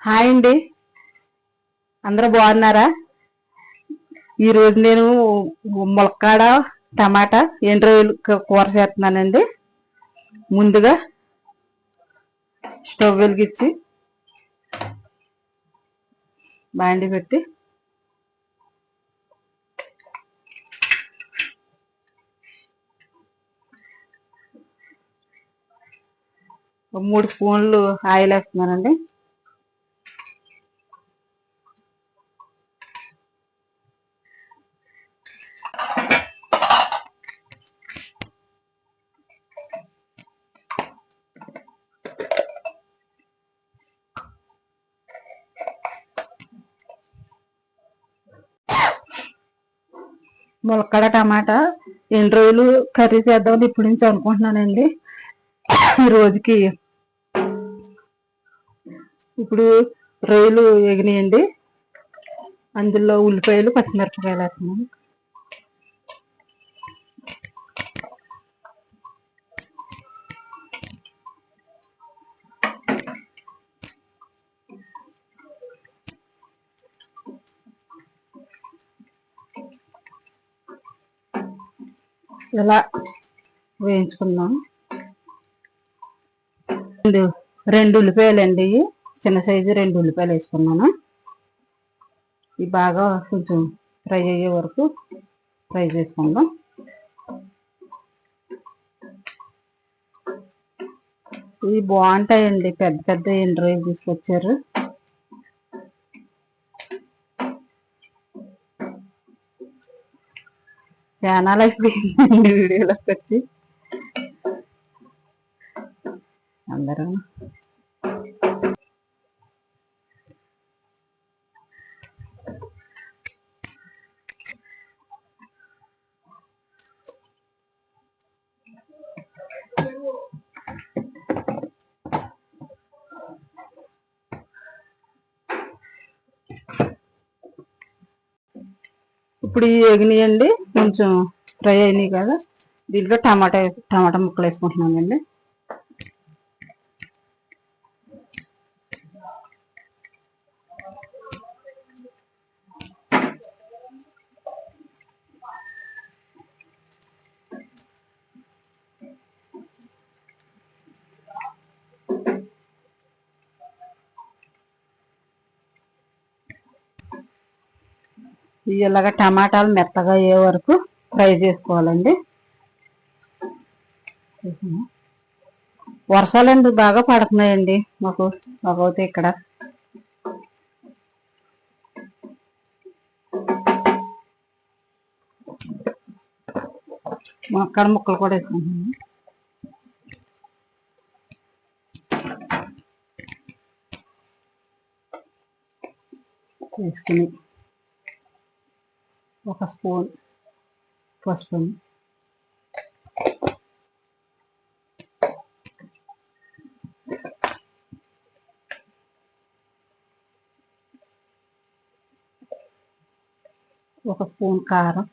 Hi అండి. అందరూ బాగున్నారా? ఈరోజు నేను ములక్కాడ టమాటా ఎండు రొయ్యలు కు- కూర చేస్తున్నానండి. ముందుగా స్టవ్ వెలిగించి బాండి పెట్టి మూడు స్పూన్లు ఆయిల్ వేస్తున్నానండి. ములక్కడ టమాటా ఎన్ని రోజులు కర్రీ చేద్దామని ఇప్పటి నుంచి అనుకుంటున్నానండి. ఈ రోజుకి ఇప్పుడు రొయ్యలు ఎగినాయండి. అందులో ఉల్లిపాయలు పచ్చిమిరపకాయలు వేస్తున్నాను. ఇలా వేయించుకుందాం? రెండు రెండు ఉల్లిపాయలు అండి చిన్న సైజు రెండు ఉల్లిపాయలు వేసుకున్నాను. ఇవి బాగా కొంచెం ఫ్రై అయ్యే వరకు ఫ్రై చేసుకుందాం. ఇవి బాగుంటాయండి. పెద్ద పెద్ద ఎండు తీసుకొచ్చారు. చాలా అయిపోయిందండి వీడియోలోకి వచ్చి. అందరూ ఇప్పుడు ఈ ఎగినాయండి కొంచెం ఫ్రై అయినాయి కదా. దీంట్లో టమాటా టమాటా ముక్కలు వేసుకుంటున్నానండి. ఇలాగ టమాటాలు మెత్తగా అయ్యే వరకు ఫ్రై చేసుకోవాలండి. వర్షాలండి బాగా పడుతున్నాయండి మాకు మాకైతే ఇక్కడ. అక్కడ ముక్కలు కూడా వేసుకుంటున్నాను. వేసుకుని ఒక స్పూన్ పసుపు ఒక స్పూన్ కారం.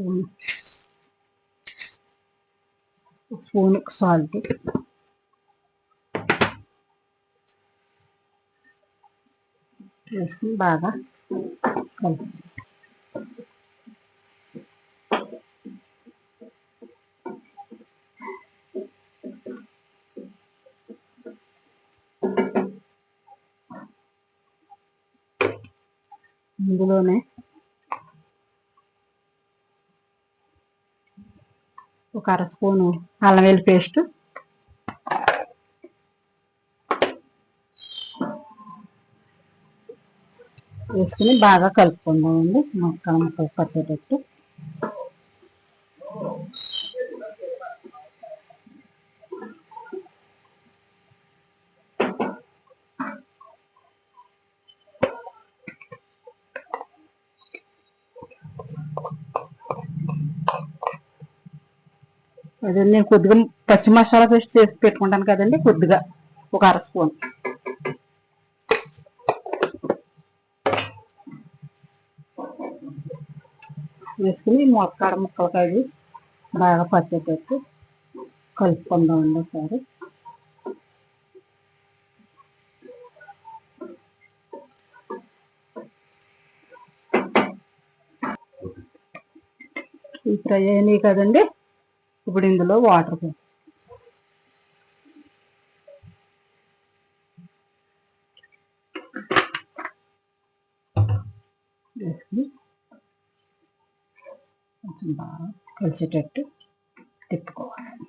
స్పూన్ స్పూన్ సాల్ట్ వేసుకుని బాగా కలిపి ఇందులోనే ఒక అర స్పూను అల్లం పేస్ట్. వేసుకుని బాగా కలుపుకుందామండి. మొక్కలు ముక్కలు పట్టేటట్టు అదే నేను కొద్దిగా పచ్చి మసాలా పేస్ట్ చేసి పెట్టుకుంటాను కదండి కొద్దిగా ఒక అర స్పూన్. వేసుకుని మొక్కడ ముక్కలు కడిగి బాగా పచ్చేటట్టు కలుపుకుందామండి ఒకసారి. ఈ ఫ్రై అయినాయి కదండి. ఇప్పుడు ఇందులో వాటర్ కొంచెం బాగా కలిసేటట్టు తిప్పుకోవాలి.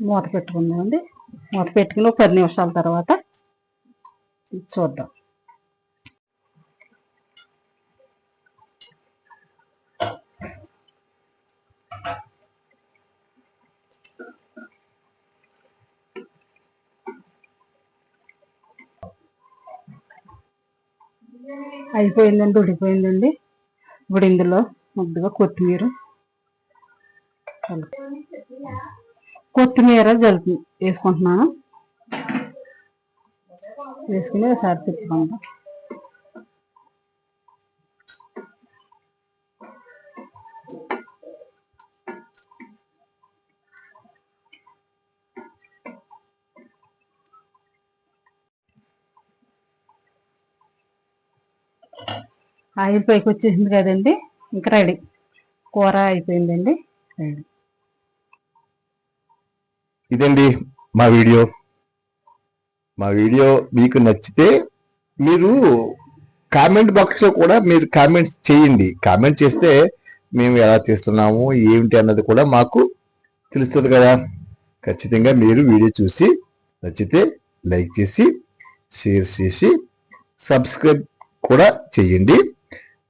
మూత పెట్టుకుందామండి. మూత పెట్టుకుని ఒక పది నిమిషాల తర్వాత చూద్దాం. అయిపోయిందండి ఉడిపోయిందండి ఇప్పుడు ఇందులో ముద్దుగా కొత్తిమీర కొత్తిమీర జలుపు వేసుకుంటున్నాను. వేసుకుని ఒకసారి తిప్పుకుంటాం ఆయిల్ పైకి వచ్చేసింది కదండి. ఇంకా రెడీ. కూర అయిపోయిందండి. రెడీ. ఇదండి మా వీడియో. మా వీడియో మీకు నచ్చితే మీరు కామెంట్ బాక్స్లో కూడా మీరు కామెంట్స్ చేయండి. కామెంట్ చేస్తే మేము ఎలా తీస్తున్నాము ఏమిటి అన్నది కూడా మాకు తెలుస్తుంది కదా. ఖచ్చితంగా మీరు వీడియో చూసి నచ్చితే లైక్ చేసి షేర్ చేసి సబ్స్క్రైబ్ కూడా చేయండి.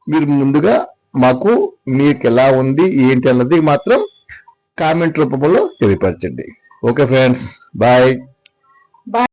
మీరు ముందుగా మాకు మీకు ఎలా ఉంది ఏంటి అన్నది మాత్రం కామెంట్ రూపంలో తెలియపరచండి. Okay friends bye.